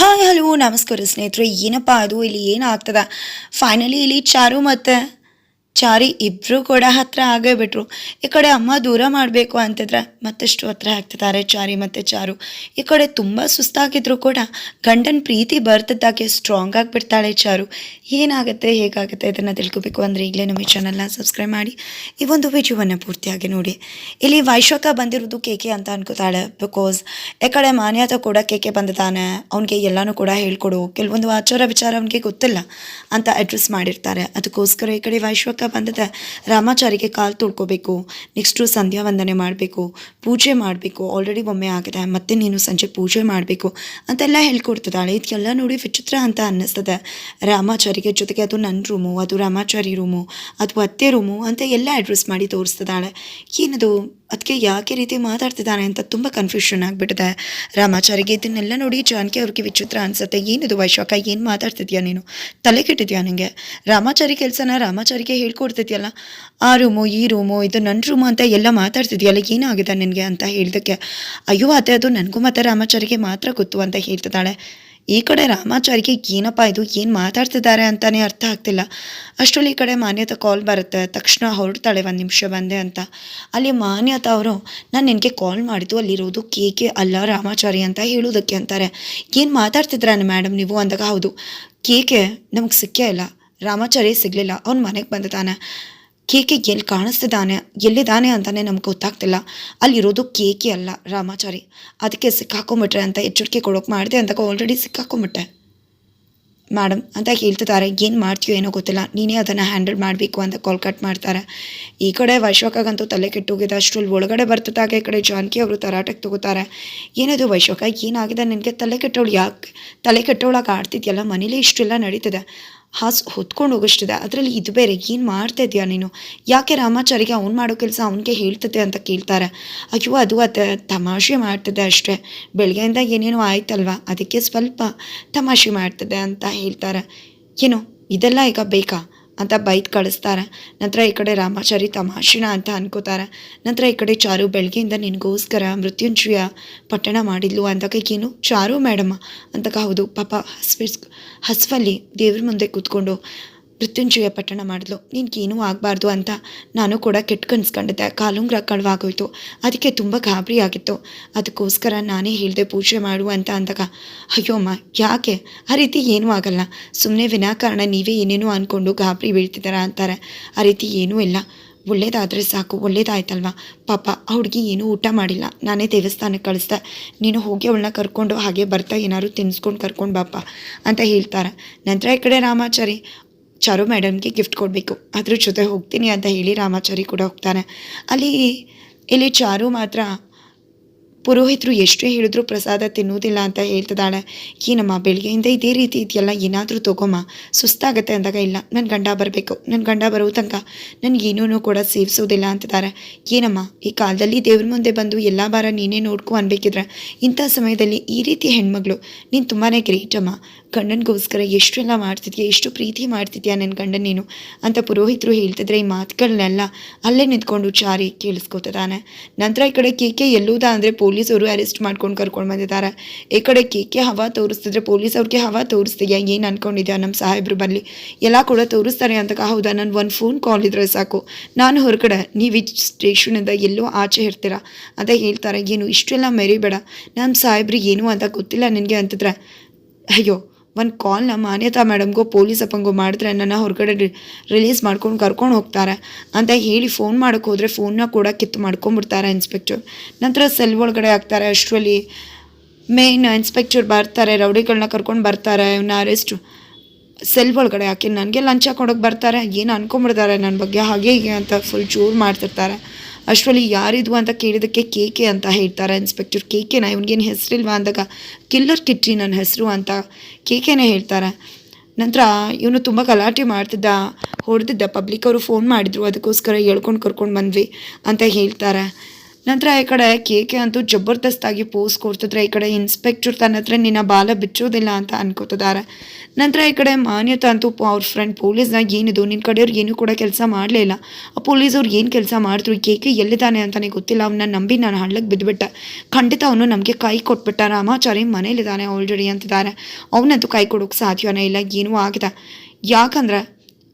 Hi hello ನಮಸ್ಕಾರ ಸ್ನೇಹಿತರೆ ಏನಪ್ಪ ಅದು? ಇಲ್ಲಿ ಏನಾಗ್ತದೆ? ಫೈನಲಿ ಇಲ್ಲಿ ಚಾರು ಮತ್ತು ಚಾರಿ ಇಬ್ಬರೂ ಕೂಡ ಹತ್ರ ಆಗೇ ಬಿಟ್ರು. ಈ ಕಡೆ ಅಮ್ಮ ದೂರ ಮಾಡಬೇಕು ಅಂತಿದ್ರೆ ಮತ್ತಷ್ಟು ಹತ್ರ ಆಗ್ತಿದ್ದಾರೆ ಚಾರಿ ಮತ್ತು ಚಾರು. ಈ ಕಡೆ ತುಂಬ ಸುಸ್ತಾಗಿದ್ರು ಕೂಡ ಗಂಡನ ಪ್ರೀತಿ ಬರ್ತಿದ್ದಾಗೆ ಸ್ಟ್ರಾಂಗ್ ಆಗಿಬಿಡ್ತಾಳೆ ಚಾರು. ಏನಾಗುತ್ತೆ, ಹೇಗಾಗುತ್ತೆ ಇದನ್ನು ತಿಳ್ಕೊಬೇಕು ಅಂದರೆ ಈಗಲೇ ನಮ್ಮ ಚಾನಲ್ನ ಸಬ್ಸ್ಕ್ರೈಬ್ ಮಾಡಿ. ಈ ಒಂದು ವಿಡಿಯೋವನ್ನು ಪೂರ್ತಿಯಾಗಿ ನೋಡಿ. ಇಲ್ಲಿ ವೈಶಾಖ ಬಂದಿರೋದು ಕೇಕೆ ಅಂತ ಅನ್ಕೋತಾಳೆ ಬಿಕಾಸ್ ಈ ಕಡೆ ಮಾನ್ಯತ ಕೂಡ ಕೇಕೆ ಬಂದಿದ್ದಾನೆ. ಅವನಿಗೆ ಎಲ್ಲನೂ ಕೂಡ ಹೇಳ್ಕೊಡು. ಕೆಲವೊಂದು ಆಚಾರ ವಿಚಾರ ಅವನಿಗೆ ಗೊತ್ತಿಲ್ಲ ಅಂತ ಅಡ್ರೆಸ್ ಮಾಡಿರ್ತಾರೆ. ಅದಕ್ಕೋಸ್ಕರ ಈ ಕಡೆ ವೈಶ್ವಕ ಬಂದದ. ರಾಮಾಚಾರಿಗೆ ಕಾಲು ತೊಳ್ಕೋಬೇಕು ನೆಕ್ಸ್ಟು ಸಂಧ್ಯಾ ವಂದನೆ ಮಾಡಬೇಕು. ಪೂಜೆ ಮಾಡಬೇಕು. ಆಲ್ರೆಡಿ ಒಮ್ಮೆ ಆಗಿದೆ. ಮತ್ತೆ ನೀನು ಸಂಜೆ ಪೂಜೆ ಮಾಡಬೇಕು ಅಂತೆಲ್ಲ ಹೇಳ್ಕೊಡ್ತದಾಳೆ ಇದಕ್ಕೆಲ್ಲ ನೋಡಿ ವಿಚಿತ್ರ ಅಂತ ಅನ್ನಿಸ್ತದೆ. ರಾಮಾಚಾರಿಗೆ ಜೊತೆಗೆ ಅದು ನನ್ನ ರೂಮು ಅದು ರಾಮಾಚಾರಿ ರೂಮು ಅದು ಅತ್ತೆ ರೂಮು ಅಂತ ಎಲ್ಲ ಅಡ್ರೆಸ್ ಮಾಡಿ ತೋರಿಸ್ತದಾಳೆ ಏನದು? ಅದಕ್ಕೆ ಯಾಕೆ ರೀತಿ ಮಾತಾಡ್ತಿದ್ದಾನೆ ಅಂತ ತುಂಬ ಕನ್ಫ್ಯೂಷನ್ ಆಗಿಬಿಟ್ಟಿದೆ. ರಾಮಾಚಾರಿಗೆ ಇದನ್ನೆಲ್ಲ ನೋಡಿ ಜಾನಕಿ ಅವ್ರಿಗೆ ವಿಚಿತ್ರ ಅನ್ಸುತ್ತೆ. ಏನಿದು ವೈಶಾಖ ಏನು ಮಾತಾಡ್ತಿದ್ಯಾ ನೀನು? ತಲೆ ಕೆಟ್ಟಿದ್ಯಾ ನನಗೆ ರಾಮಾಚಾರಿ ಕೆಲಸನ ರಾಮಾಚಾರಿಗೆ ಹೇಳ್ಕೊಡ್ತಿದ್ಯಲ್ಲ? ಆ ರೂಮು, ಈ ರೂಮು, ಇದು ನನ್ನ ರೂಮು ಅಂತ ಎಲ್ಲ ಮಾತಾಡ್ತಿದ್ಯಲ್ಲ, ಏನಾಗಿದೆ ನಿನಗೆ ಅಂತ ಹೇಳಿದಕ್ಕೆ? ಅಯ್ಯೋ, ಅದೇ ಅದು. ನನಗೂ ಮತ್ತು ರಾಮಾಚಾರಿಗೆ ಮಾತ್ರ ಗೊತ್ತು ಅಂತ ಹೇಳ್ತಿದ್ದಾಳೆ. ಈ ಕಡೆ ರಾಮಾಚಾರಿಗೆ ಏನಪ್ಪ ಇದು? ಏನು ಮಾತಾಡ್ತಿದ್ದಾರೆ ಅಂತಾನೆ ಅರ್ಥ ಆಗ್ತಿಲ್ಲ. ಅಷ್ಟರಲ್ಲಿ ಈ ಕಡೆ ಮಾನ್ಯತ ಕಾಲ್ ಬರುತ್ತೆ. ತಕ್ಷಣ ಹೊರಡ್ತಾಳೆ ಒಂದು ನಿಮಿಷ ಬಂದೆ ಅಂತ. ಅಲ್ಲಿ ಮಾನ್ಯತ ಅವರು, ನಾನು ನಿನಗೆ ಕಾಲ್ ಮಾಡಿದ್ದು ಅಲ್ಲಿರೋದು ಕೆ ಕೆ ಅಲ್ಲ ರಾಮಾಚಾರಿ ಅಂತ ಹೇಳೋದಕ್ಕೆ ಅಂತಾರೆ. ಏನು ಮಾತಾಡ್ತಿದ್ರ ಮೇಡಮ್ ನೀವು ಅಂದಾಗ ಹೌದು. ಕೆ ನಮಗೆ ಸಿಕ್ಕೇ ಇಲ್ಲ. ರಾಮಾಚಾರಿ ಸಿಗಲಿಲ್ಲ. ಅವ್ನು ಮನೆಗೆ ಬಂದಿದ್ದಾನೆ. ಕೇಕೆ ಎಲ್ಲಿ ಕಾಣಿಸ್ತಿದ್ದಾನೆ, ಎಲ್ಲಿದ್ದಾನೆ ಅಂತಲೇ ನಮ್ಗೆ ಗೊತ್ತಾಗ್ತಿಲ್ಲ. ಅಲ್ಲಿರೋದು ಕೇಕೆ ಅಲ್ಲ, ರಾಮಾಚಾರಿ. ಅದಕ್ಕೆ ಸಿಕ್ಕಾಕೊಂಬಿಟ್ರೆ ಅಂತ ಎಚ್ಚರಿಕೆ ಕೊಡೋಕೆ ಮಾಡಿದೆ ಅಂತ ಆಲ್ರೆಡಿ ಸಿಕ್ಕಾಕೊಂಬಿಟ್ಟೆ. ಮೇಡಮ್ ಅಂತ ಹೇಳ್ತಿದ್ದಾರೆ, ಏನು ಮಾಡ್ತೀಯೋ ಏನೋ ಗೊತ್ತಿಲ್ಲ. ನೀನೇ ಅದನ್ನು ಹ್ಯಾಂಡಲ್ ಮಾಡಬೇಕು ಅಂತ ಕಾಲ್ ಕಟ್ ಮಾಡ್ತಾರೆ. ಈ ಕಡೆ ವೈಶ್ವಕಾಗಂತೂ ತಲೆ ಕೆಟ್ಟೋಗಿದೆ. ಅಷ್ಟರಲ್ಲಿ ಒಳಗಡೆ ಬರ್ತದಾಗ ಈ ಕಡೆ ಜಾನಕಿ ಅವರು ತರಾಟಕ್ಕೆ ತಗೋತಾರೆ. ಏನದು ವೈಶ್ವಕ ಏನಾಗಿದೆ? ನಿನಗೆ ತಲೆ ಕೆಟ್ಟವಳು ಯಾಕೆ? ತಲೆ ಕೆಟ್ಟವಳಾಗಿ ಆಡ್ತಿದ್ಯಲ್ಲ? ಮನೇಲಿ ಇಷ್ಟೆಲ್ಲ ನಡೀತಿದೆ. ಹಾಸ್ ಹೊತ್ಕೊಂಡು ಹೋಗೋಷ್ಟಿದೆ ಅದರಲ್ಲಿ ಇದು ಬೇರೆ, ಏನು ಮಾಡ್ತಾ ಇದೆಯಾ ನೀನು? ಯಾಕೆ ರಾಮಾಚಾರಿಗೆ ಅವ್ನು ಮಾಡೋ ಕೆಲಸ ಅವನಿಗೆ ಹೇಳ್ತದೆ ಅಂತ ಕೇಳ್ತಾರೆ. ಅಯ್ಯೋ, ಅದು ಅದು ತಮಾಷೆ ಮಾಡ್ತದೆ ಅಷ್ಟೇ. ಬೆಳಗ್ಗೆಯಿಂದ ಏನೇನೋ ಆಯ್ತಲ್ವಾ? ಅದಕ್ಕೆ ಸ್ವಲ್ಪ ತಮಾಷೆ ಮಾಡ್ತದೆ ಅಂತ ಹೇಳ್ತಾರೆ. ಏನು, ಇದೆಲ್ಲ ಈಗ ಬೇಕಾ? ಅಂತ ಬೈದ್ ಕಳಿಸ್ತಾರೆ. ನಂತರ ಈ ಕಡೆ ರಾಮಾಚಾರಿ ತಮಾಷಿಣ ಅಂತ ಅನ್ಕೋತಾರೆ. ನಂತರ ಈ ಕಡೆ ಚಾರು ಬೆಳಗ್ಗೆಯಿಂದ ನಿನಗೋಸ್ಕರ ಮೃತ್ಯುಂಜಯ ಪಟ್ಟಣ ಮಾಡಿದ್ಲು ಏನು ಚಾರು ಮೇಡಮ್ಮ ಅಂತಕ ಹೌದು, ಪಾಪ ಹಸ್ವಿಸ್ ಹಸ್ವಲ್ಲಿ ದೇವ್ರ ಮುಂದೆ ಕೂತ್ಕೊಂಡು ಮೃತ್ಯುಂಜಯ ಪಟ್ಟಣ ಮಾಡಿದ್ಲು. ನಿನ್ಗೇನೂ ಆಗಬಾರ್ದು ಅಂತ ನಾನು ಕೂಡ ಕೆಟ್ಟ ಕನ್ಸ್ಕೊಂಡಿದ್ದೆ ಕಾಲುಂಗ್ರ ಕಳವಾಗೋಯ್ತು. ಅದಕ್ಕೆ ತುಂಬ ಗಾಬರಿ ಆಗಿತ್ತು ಅದಕ್ಕೋಸ್ಕರ ನಾನೇ ಹೇಳಿದೆ ಪೂಜೆ ಮಾಡು ಅಂತ ಅಂದಾಗ, ಅಯ್ಯೋ ಅಮ್ಮ, ಯಾಕೆ? ಆ ರೀತಿ ಏನೂ ಆಗಲ್ಲ. ಸುಮ್ಮನೆ ವಿನಾಕಾರಣ ನೀವೇ ಏನೇನೋ ಅಂದ್ಕೊಂಡು ಗಾಬರಿ ಬೀಳ್ತಿದ್ದಾರ ಅಂತಾರೆ. ಆ ರೀತಿ ಏನೂ ಇಲ್ಲ. ಒಳ್ಳೇದಾದರೆ ಸಾಕು, ಒಳ್ಳೇದಾಯ್ತಲ್ವಾ? ಪಾಪ, ಆ ಹುಡುಗಿ ಏನೂ ಊಟ ಮಾಡಿಲ್ಲ. ನಾನೇ ದೇವಸ್ಥಾನಕ್ಕೆ ಕಳಿಸ್ದೆ. ನೀನು ಹೋಗಿ ಅವಳನ್ನ ಕರ್ಕೊಂಡು ಹಾಗೆ ಬರ್ತಾ ಏನಾದ್ರು ತಿನ್ಸ್ಕೊಂಡು ಕರ್ಕೊಂಡು ಬಾಪ ಅಂತ ಹೇಳ್ತಾರೆ. ನಂತರ ಈ ಕಡೆ ರಾಮಾಚಾರಿ ಚಾರು ಮೇಡಮ್ಗೆ ಗಿಫ್ಟ್ ಕೊಡಬೇಕು. ಅದ್ರ ಜೊತೆ ಹೋಗ್ತೀನಿ ಅಂತ ಹೇಳಿ ರಾಮಾಚಾರಿ ಕೂಡ ಹೋಗ್ತಾನೆ. ಅಲ್ಲಿ, ಇಲ್ಲಿ ಚಾರು ಮಾತ್ರ, ಪುರೋಹಿತರು ಎಷ್ಟೇ ಹೇಳಿದ್ರು ಪ್ರಸಾದ ತಿನ್ನುವುದಿಲ್ಲ ಅಂತ ಹೇಳ್ತಿದ್ದಾಳೆ. ಏನಮ್ಮ ಬೆಳಗ್ಗೆಯಿಂದ ಇದೇ ರೀತಿ ಇದೆಯಲ್ಲ, ಏನಾದರೂ ತಗೊಮ್ಮ ಸುಸ್ತಾಗತ್ತೆ ಅಂದಾಗ ಇಲ್ಲ ನನ್ನ ಗಂಡ ಬರಬೇಕು. ನನ್ನ ಗಂಡ ಬರೋ ತನಕ ನನಗೇನೂ ಕೂಡ ಸೇವಿಸೋದಿಲ್ಲ ಅಂತಿದ್ದಾರೆ. ಏನಮ್ಮ, ಈ ಕಾಲದಲ್ಲಿ ದೇವ್ರ ಮುಂದೆ ಬಂದು ಎಲ್ಲ ಬಾರ ನೀನೇ ನೋಡ್ಕೊ ಅನ್ಬೇಕಿದ್ರೆ ಇಂಥ ಸಮಯದಲ್ಲಿ ಈ ರೀತಿ ಹೆಣ್ಮಗಳು, ನೀನು ತುಂಬಾ ಗ್ರೇಟಮ್ಮ ಗಂಡನಿಗೋಸ್ಕರ ಎಷ್ಟೆಲ್ಲ ಮಾಡ್ತಿದ್ಯಾ, ಎಷ್ಟು ಪ್ರೀತಿ ಮಾಡ್ತಿದ್ಯಾ ನನ್ನ ಗಂಡನ ನೀನು ಅಂತ ಪುರೋಹಿತರು ಹೇಳ್ತಿದ್ರೆ ಈ ಮಾತುಗಳನ್ನೆಲ್ಲ ಅಲ್ಲೇ ನಿಂತ್ಕೊಂಡು ಚಾರಿ ಕೇಳಿಸ್ಕೊತಿದ್ದಾನೆ ನಂತರ ಈ ಕಡೆ ಕೇಕೆ ಎಲ್ಲೂದ ಅಂದರೆ ಪೊಲೀಸವರು ಅರೆಸ್ಟ್ ಮಾಡ್ಕೊಂಡು ಕರ್ಕೊಂಡು ಬಂದಿದ್ದಾರೆ ಈ ಕಡೆ ಕೇಕೆ ಹವಾ ತೋರಿಸ್ತಿದ್ರೆ ಪೊಲೀಸ್ ಅವ್ರಿಗೆ ಹವಾ ತೋರಿಸ್ತೀಯಾ, ಏನು ಅನ್ಕೊಂಡಿದ್ಯಾ ನಮ್ಮ ಸಾಹೇಬ್ರು ಬರಲಿ ಎಲ್ಲ ಕೂಡ ತೋರಿಸ್ತಾರೆ ಅಂತ ಹೌದಾ? ನಾನು ಒಂದು ಫೋನ್ ಕಾಲ್ ಇದ್ರೆ ಸಾಕು. ನಾನು ಹೊರಗಡೆ, ನೀವು ಈ ಸ್ಟೇಷನಿಂದ ಎಲ್ಲೋ ಆಚೆ ಇರ್ತೀರಾ ಅಂತ ಹೇಳ್ತಾರೆ. ಏನು, ಇಷ್ಟೆಲ್ಲ ಮೆರಿಬೇಡ. ನಮ್ಮ ಸಾಹೇಬ್ರಿಗೆ ಏನು ಅಂತ ಗೊತ್ತಿಲ್ಲ ನಿನಗೆ ಅಂತಿದ್ರೆ, ಅಯ್ಯೋ ಒಂದು ಕಾಲ್ನ ಮಾನ್ಯತಾ ಮೇಡಮ್ಗೋ ಪೊಲೀಸ್ ಅಪ್ಪಂಗೋ ಮಾಡಿದ್ರೆ ನನ್ನ ಹೊರಗಡೆ ರಿಲೀಸ್ ಮಾಡ್ಕೊಂಡು ಕರ್ಕೊಂಡು ಹೋಗ್ತಾರೆ ಅಂತ ಹೇಳಿ ಫೋನ್ ಮಾಡೋಕ್ಕೆ ಹೋದರೆ ಫೋನ್ನ ಕೂಡ ಕಿತ್ತು ಮಾಡ್ಕೊಂಬಿಡ್ತಾರೆ ಇನ್ಸ್ಪೆಕ್ಟರ್ ನಂತರ ಸೆಲ್ ಒಳಗಡೆ ಆಗ್ತಾರೆ ಅಷ್ಟರಲ್ಲಿ. ಮೇನ್ ಇನ್ಸ್ಪೆಕ್ಟರ್ ಬರ್ತಾರೆ ರೌಡಿಗಳನ್ನ ಕರ್ಕೊಂಡು ಬರ್ತಾರೆ ಇವನ್ನ ಅರೆಸ್ಟು ಸೆಲ್ ಒಳಗಡೆ ಹಾಕಿ ನನಗೆ ಲಂಚ ಕೊಡೋಕೆ ಬರ್ತಾರೆ, ಏನು ಅನ್ಕೊಂಬಿಡ್ತಾರೆ ನನ್ನ ಬಗ್ಗೆ, ಹಾಗೆ ಹೀಗೆ ಅಂತ ಫುಲ್ ಚೂರು ಮಾಡ್ತಿರ್ತಾರೆ. ಅಷ್ಟರಲ್ಲಿ ಯಾರಿದ್ವು ಅಂತ ಕೇಳಿದಕ್ಕೆ ಕೆ ಅಂತ ಹೇಳ್ತಾರೆ ಇನ್ಸ್ಪೆಕ್ಟರ್ ಕೇಕೆನ ಇವನಿಗೇನು ಹೆಸರಿಲ್ವಾ ಅಂದಾಗ ಕಿಲ್ಲರ್ ಕಿಟ್ಟಿ ನನ್ನ ಹೆಸರು ಅಂತ ಕೇಕೆನೇ ಹೇಳ್ತಾರೆ. ನಂತರ ಇವನು ತುಂಬ ಗಲಾಟೆ ಮಾಡ್ತಿದ್ದ, ಹೊಡೆದಿದ್ದ. ಪಬ್ಲಿಕ್ ಅವರು ಫೋನ್ ಮಾಡಿದರು, ಅದಕ್ಕೋಸ್ಕರ ಹೇಳ್ಕೊಂಡು ಕರ್ಕೊಂಡು ಬಂದ್ವಿ ಅಂತ ಹೇಳ್ತಾರೆ. ನಂತರ ಈ ಕಡೆ ಕೆ ಕೆ ಅಂತೂ ಜಬರ್ದಸ್ತಾಗಿ ಪೋಸ್ ಕೊಡ್ತಿದ್ರೆ. ಈ ಕಡೆ ಇನ್ಸ್ಪೆಕ್ಟರ್ ತನ್ನ ಹತ್ರ ನಿನ್ನ ಬಾಲ ಬಿಚ್ಚೋದಿಲ್ಲ ಅಂತ ಅನ್ಕೋತಿದ್ದಾರೆ. ನಂತರ ಈ ಕಡೆ ಮಾನ್ಯತ ಅಂತೂ ಅವ್ರ ಫ್ರೆಂಡ್ ಪೊಲೀಸ್ನ ಏನಿದು? ನಿನ್ನ ಕಡೆಯವ್ರು ಏನೂ ಕೂಡ ಕೆಲಸ ಮಾಡಲಿಲ್ಲ ಆ ಪೊಲೀಸ್ ಪೊಲೀಸವ್ರು ಏನು ಕೆಲಸ ಮಾಡಿದ್ರು? ಕೆ ಕೆ ಎಲ್ಲಿದ್ದಾನೆ ಅಂತಲೇ ಗೊತ್ತಿಲ್ಲ. ಅವನ್ನ ನಂಬಿ ನಾನು ಹಳ್ಳಕ್ಕೆ ಬಿದ್ದುಬಿಟ್ಟೆ ಖಂಡಿತ ಅವನು ನಮಗೆ ಕೈ ಕೊಟ್ಬಿಟ್ಟ. ರಾಮಾಚಾರಿ ಮನೇಲಿದ್ದಾನೆ ಆಲ್ರೆಡಿ ಅಂತಿದ್ದಾರೆ. ಅವನಂತೂ ಕೈ ಕೊಡೋಕೆ ಸಾಧ್ಯವೇ ಇಲ್ಲ. ಏನೂ ಆಗಿದೆ. ಯಾಕಂದ್ರೆ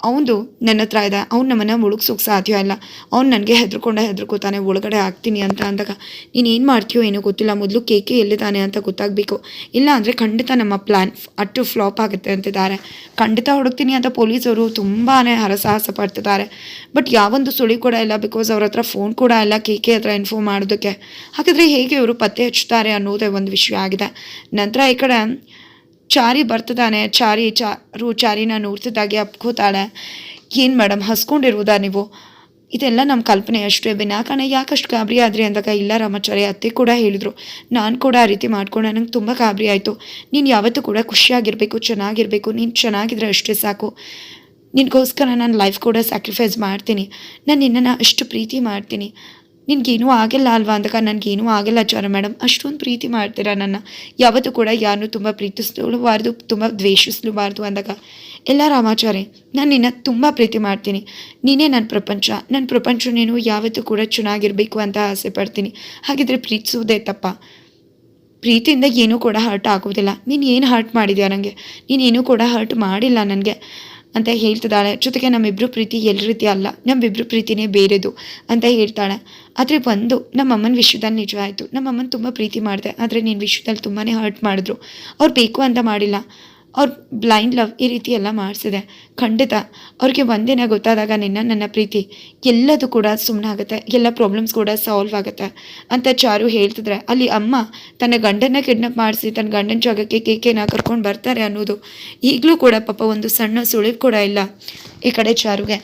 ಅವನು ನನ್ನ ಹತ್ರ ಇದೆ. ಅವ್ನು ನಮ್ಮನ್ನು ಮುಳುಗ್ಸೋಕೆ ಸಾಧ್ಯ ಇಲ್ಲ. ಅವ್ನು ನನಗೆ ಹೆದರ್ಕೊಂಡೆ ಹೆದರ್ಕೋತಾನೆ, ಒಳಗಡೆ ಆಗ್ತೀನಿ ಅಂತ ಅಂದಾಗ, ನೀನು ಏನು ಮಾಡ್ತೀಯೋ ಏನೋ ಗೊತ್ತಿಲ್ಲ. ಮೊದಲು ಕೇಕೆ ಎಲ್ಲಿದ್ದಾನೆ ಅಂತ ಗೊತ್ತಾಗಬೇಕು. ಇಲ್ಲ ಅಂದರೆ ಖಂಡಿತ ನಮ್ಮ ಪ್ಲ್ಯಾನ್ ಅಟ್ಟು ಫ್ಲಾಪ್ ಆಗುತ್ತೆ ಅಂತಿದ್ದಾರೆ. ಖಂಡಿತ ಹುಡುಕ್ತೀನಿ ಅಂತ ಪೊಲೀಸರು ತುಂಬಾ ಹರಸಾಹಸ ಪಡ್ತಿದ್ದಾರೆ. ಬಟ್ ಯಾವೊಂದು ಸುಳಿ ಕೂಡ ಇಲ್ಲ ಬಿಕಾಸ್ ಅವ್ರ ಹತ್ರ ಫೋನ್ ಕೂಡ ಇಲ್ಲ ಕೇಕೆ ಹತ್ರ ಇನ್ಫಾರ್ಮ್ ಮಾಡೋದಕ್ಕೆ. ಹಾಗಾದರೆ ಹೇಗೆ ಇವರು ಪತ್ತೆ ಹಚ್ಚುತ್ತಾರೆ ಅನ್ನೋದೇ ಒಂದು ವಿಷಯ ಆಗಿದೆ. ನಂತರ ಈ ಕಡೆ ಚಾರಿ ಬರ್ತದಾನೆ ಚಾರಿ ಚಾರು ಚಾರಿನ ನೋಡ್ತಿದ್ದಾಗೆ ಅಪ್ಕೋತಾಳೆ. ಏನು ಮೇಡಮ್ ಹಸ್ಕೊಂಡಿರುವುದಾ ನೀವು? ಇದೆಲ್ಲ ನಮ್ಮ ಕಲ್ಪನೆ ಅಷ್ಟೇ. ವಿನಾಕಾರಣ ಯಾಕಷ್ಟು ಗಾಬರಿ ಆದ್ರಿ ಅಂದಾಗ ಇಲ್ಲ ರಾಮಾಚಾರ್ಯ, ಅತ್ತೆ ಕೂಡ ಹೇಳಿದರು. ನಾನು ಕೂಡ ಆ ರೀತಿ ಮಾಡ್ಕೊಂಡು ನನಗೆ ತುಂಬ ಗಾಬರಿ ಆಯಿತು. ನೀನು ಯಾವತ್ತೂ ಕೂಡ ಖುಷಿಯಾಗಿರಬೇಕು, ಚೆನ್ನಾಗಿರಬೇಕು. ನೀನು ಚೆನ್ನಾಗಿದ್ರೆ ಅಷ್ಟೇ ಸಾಕು. ನಿನಗೋಸ್ಕರ ನಾನು ಲೈಫ್ ಕೂಡ ಸ್ಯಾಕ್ರಿಫೈಸ್ ಮಾಡ್ತೀನಿ. ನಾನು ನಿನ್ನನ್ನು ಅಷ್ಟು ಪ್ರೀತಿ ಮಾಡ್ತೀನಿ. ನಿನಗೇನೂ ಆಗಿಲ್ಲ ಅಲ್ವಾ ಅಂದಾಗ ನನಗೇನೂ ಆಗಿಲ್ಲ ಜ್ವರ, ಮೇಡಮ್. ಅಷ್ಟೊಂದು ಪ್ರೀತಿ ಮಾಡ್ತೀರಾ ನನ್ನ? ಯಾವತ್ತೂ ಕೂಡ ಯಾರನ್ನೂ ತುಂಬ ಪ್ರೀತಿಸಲೂಬಾರ್ದು ತುಂಬ ದ್ವೇಷಿಸಲೂಬಾರ್ದು ಅಂದಾಗ. ಎಲ್ಲ ರಾಮಾಚಾರಿ ನಾನು ನಿನ್ನ ತುಂಬ ಪ್ರೀತಿ ಮಾಡ್ತೀನಿ. ನೀನೇ ನನ್ನ ಪ್ರಪಂಚ. ನನ್ನ ಪ್ರಪಂಚ ನೀನು ಯಾವತ್ತೂ ಕೂಡ ಚೆನ್ನಾಗಿರಬೇಕು ಅಂತ ಆಸೆ ಪಡ್ತೀನಿ. ಹಾಗಿದ್ರೆ ಪ್ರೀತಿಸೋದೇ ತಪ್ಪ. ಪ್ರೀತಿಯಿಂದ ಏನೂ ಕೂಡ ಹರ್ಟ್ ಆಗೋದಿಲ್ಲ ನೀನು ಏನು ಹರ್ಟ್ ಮಾಡಿದ್ಯಾ ನನಗೆ ನೀನೇನೂ ಕೂಡ ಹರ್ಟ್ ಮಾಡಿಲ್ಲ ನನಗೆ. ಅಂತ ಹೇಳ್ತಿದ್ದಾಳೆ. ಜೊತೆಗೆ ನಮ್ಮಿಬ್ಬರು ಪ್ರೀತಿ ಎಲ್ಲ ರೀತಿ ಅಲ್ಲ. ನಮ್ಮಿಬ್ಬರು ಪ್ರೀತಿನೇ ಬೇರೆದು ಅಂತ ಹೇಳ್ತಾಳೆ. ಆದರೆ ಒಂದು ನಮ್ಮಮ್ಮನ ವಿಷಯದಲ್ಲಿ ನಿಜ ಆಯಿತು ನಮ್ಮಮ್ಮನ ತುಂಬ ಪ್ರೀತಿ ಮಾಡಿದೆ. ಆದರೆ ನೀನು ವಿಷಯದಲ್ಲಿ ತುಂಬಾ ಹರ್ಟ್ ಮಾಡಿದ್ರು. ಅವ್ರು ಬೇಕು ಅಂತ ಮಾಡಿಲ್ಲ. ಅವ್ರು ಬ್ಲೈಂಡ್ ಲವ್ ಈ ರೀತಿ ಎಲ್ಲ ಮಾಡಿಸಿದೆ. ಖಂಡಿತ ಅವ್ರಿಗೆ ಒಂದಿನ ಗೊತ್ತಾದಾಗ ನಿನ್ನ ನನ್ನ ಪ್ರೀತಿ ಎಲ್ಲದೂ ಕೂಡ ಸುಮ್ಮನೆ ಆಗುತ್ತೆ. ಎಲ್ಲ ಪ್ರಾಬ್ಲಮ್ಸ್ ಕೂಡ ಸಾಲ್ವ್ ಆಗುತ್ತೆ. ಅಂತ ಚಾರು ಹೇಳ್ತಿದ್ರೆ ಅಲ್ಲಿ ಅಮ್ಮ ತನ್ನ ಗಂಡನ ಕಿಡ್ನಪ್ ಮಾಡಿಸಿ ತನ್ನ ಗಂಡನ ಜಾಗಕ್ಕೆ ಕೇಕೆನ ಕರ್ಕೊಂಡು ಬರ್ತಾರೆ ಅನ್ನೋದು ಈಗಲೂ ಕೂಡ ಪಾಪ ಒಂದು ಸಣ್ಣ ಸುಳಿವು ಕೂಡ ಇಲ್ಲ ಈ ಕಡೆ ಚಾರುಗೆ.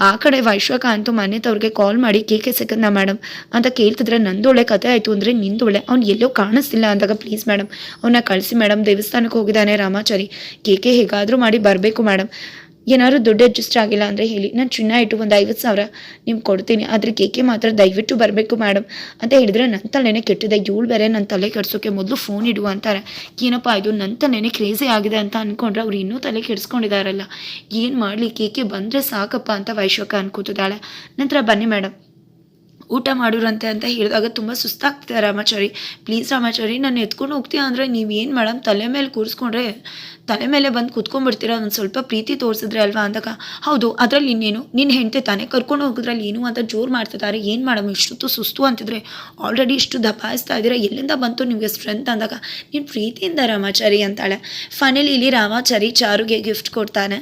ಆ ಕಡೆ ವೈಶ್ವಕ ಅಂತೂ ಮನೆತವ್ರಿಗೆ ಕಾಲ್ ಮಾಡಿ ಕೇಕೆ ಸಿಕ್ಕದ್ನ ಮೇಡಮ್ ಅಂತ ಕೇಳ್ತಿದ್ರೆ ನಂದೊಳ್ಳೆ ಕತೆ ಆಯಿತು ಅಂದರೆ ನಿಂದೊಳ್ಳೆ ಅವ್ನು ಎಲ್ಲೋ ಕಾಣಿಸ್ತಿಲ್ಲ ಅಂದಾಗ ಪ್ಲೀಸ್ ಮೇಡಮ್ ಅವನ್ನ ಕಳಿಸಿ ಮೇಡಮ್ ದೇವಸ್ಥಾನಕ್ಕೆ ಹೋಗಿದ್ದಾನೆ ರಾಮಾಚಾರಿ ಕೇಕೆ ಹೇಗಾದರೂ ಮಾಡಿ ಬರಬೇಕು ಮೇಡಮ್ ಏನಾದ್ರು ದುಡ್ಡು ಅಡ್ಜಸ್ಟ್ ಆಗಿಲ್ಲ ಅಂದರೆ ಹೇಳಿ. ನಾನು ಚಿನ್ನ ಇಟ್ಟು ಒಂದು ಐವತ್ತು ಸಾವಿರ ನಿಮ್ಗೆ ಕೊಡ್ತೀನಿ. ಆದರೆ ಕೇಕೆ ಮಾತ್ರ ದಯವಿಟ್ಟು ಬರಬೇಕು ಮೇಡಮ್ ಅಂತ ಹೇಳಿದ್ರೆ ನನ್ನ ತಲೆನೇ ಕೆಟ್ಟಿದೆ. ಇವಳು ಬೇರೆ ನನ್ನ ತಲೆ ಕೆಡ್ಸೋಕೆ ಮೊದಲು ಫೋನ್ ಇಡುವ ಅಂತಾರೆ. ಏನಪ್ಪ ಇದು ನನ್ನ ತಲೆನೇ ಕ್ರೇಜಿ ಆಗಿದೆ ಅಂತ ಅಂದ್ಕೊಂಡ್ರೆ ಅವ್ರು ಇನ್ನೂ ತಲೆ ಕೆಡ್ಸ್ಕೊಂಡಿದಾರಲ್ಲ. ಏನು ಮಾಡಲಿ? ಕೇಕೆ ಬಂದರೆ ಸಾಕಪ್ಪ ಅಂತ ವೈಶ್ವಕ ಅನ್ಕೋತಿದ್ದಾಳೆ. ನಂತರ ಬನ್ನಿ ಮೇಡಮ್ ಊಟ ಮಾಡಿರಂತೆ ಅಂತ ಹೇಳಿದಾಗ ತುಂಬ ಸುಸ್ತಾಗ್ತಿದೆ ರಾಮಾಚಾರಿ. ಪ್ಲೀಸ್ ರಾಮಾಚಾರಿ, ನಾನು ಎತ್ಕೊಂಡು ಹೋಗ್ತೀಯ ಅಂದರೆ ನೀವು ಏನು ಮೇಡಮ್ ತಲೆ ಮೇಲೆ ಕೂರಿಸ್ಕೊಂಡ್ರೆ ತಲೆ ಮೇಲೆ ಬಂದು ಕುತ್ಕೊಂಡ್ಬಿಡ್ತೀರಾ? ಒಂದು ಸ್ವಲ್ಪ ಪ್ರೀತಿ ತೋರಿಸಿದ್ರೆ ಅಲ್ವಾ ಅಂದಾಗ, ಹೌದು, ಅದರಲ್ಲಿ ಇನ್ನೇನು? ನಿನ್ನ ಹೆಂಡತಿ ತಾನೇ ಕರ್ಕೊಂಡು ಹೋಗೋದ್ರಲ್ಲಿ ಏನು ಅಂತ ಜೋರು ಮಾಡ್ತಿದ್ದಾರೆ ಏನು ಮೇಡಮ್ ಇಷ್ಟೊತ್ತು ಸುಸ್ತು ಅಂತಿದ್ರೆ ಆಲ್ರೆಡಿ ಇಷ್ಟು ದಬಾಯಿಸ್ತಾ ಇದ್ದೀರ? ಎಲ್ಲಿಂದ ಬಂತು ನಿಮಗೆ ಸ್ಟ್ರೆಂತ್ ಅಂದಾಗ? ನೀನು ಪ್ರೀತಿಯಿಂದ ರಾಮಾಚಾರಿ ಅಂತಾಳೆ. ಫೈನಲಿ ಇಲ್ಲಿ ರಾಮಾಚಾರಿ ಚಾರುಗೆ ಗಿಫ್ಟ್ ಕೊಡ್ತಾನೆ.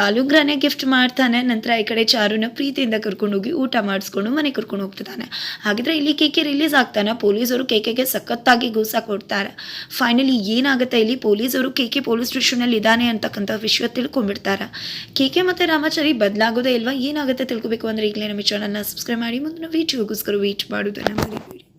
ಕಾಲುಗ್ರನೇ ಗಿಫ್ಟ್ ಮಾಡ್ತಾನೆ. ನಂತರ ಈ ಕಡೆ ಚಾರುನ ಪ್ರೀತಿಯಿಂದ ಕರ್ಕೊಂಡೋಗಿ ಊಟ ಮಾಡಿಸ್ಕೊಂಡು ಮನೆ ಕರ್ಕೊಂಡು ಹೋಗ್ತಿದ್ದಾನೆ ಹಾಗಿದ್ರೆ ಇಲ್ಲಿ ಕೆ ಕೆ ರಿಲೀಸ್ ಆಗ್ತಾನೆ. ಪೊಲೀಸರು ಕೇಕೆಗೆ ಸಖತ್ತಾಗಿ ಗೂಸ ಕೊಡ್ತಾರೆ. ಫೈನಲಿ ಏನಾಗುತ್ತೆ ಇಲ್ಲಿ? ಪೊಲೀಸರು ಕೆ ಪೊಲೀಸ್ ಸ್ಟೇಷನಲ್ಲಿ ಇದ್ದಾನೆ ಅಂತಕ್ಕಂಥ ವಿಷಯ ತಿಳ್ಕೊಂಡ್ಬಿಡ್ತಾರೆ. ಕೆ ಮತ್ತು ರಾಮಾಚಾರಿ ಬದಲಾಗೋದೇ ಇಲ್ವಾ? ಏನಾಗುತ್ತೆ ತಿಳ್ಕೊಬೇಕು ಅಂದರೆ ಈಗಲೇ ನಮ್ಮ ಚಾನಲ್ನ ಸಬ್ಸ್ಕ್ರೈಬ್ ಮಾಡಿ. ಮುಂದಿನ ವೀಡಿಯೋಗೋಸ್ಕರ ವೇಟ್ ಮಾಡೋದನ್ನು ಮರಿಬೇಡಿ.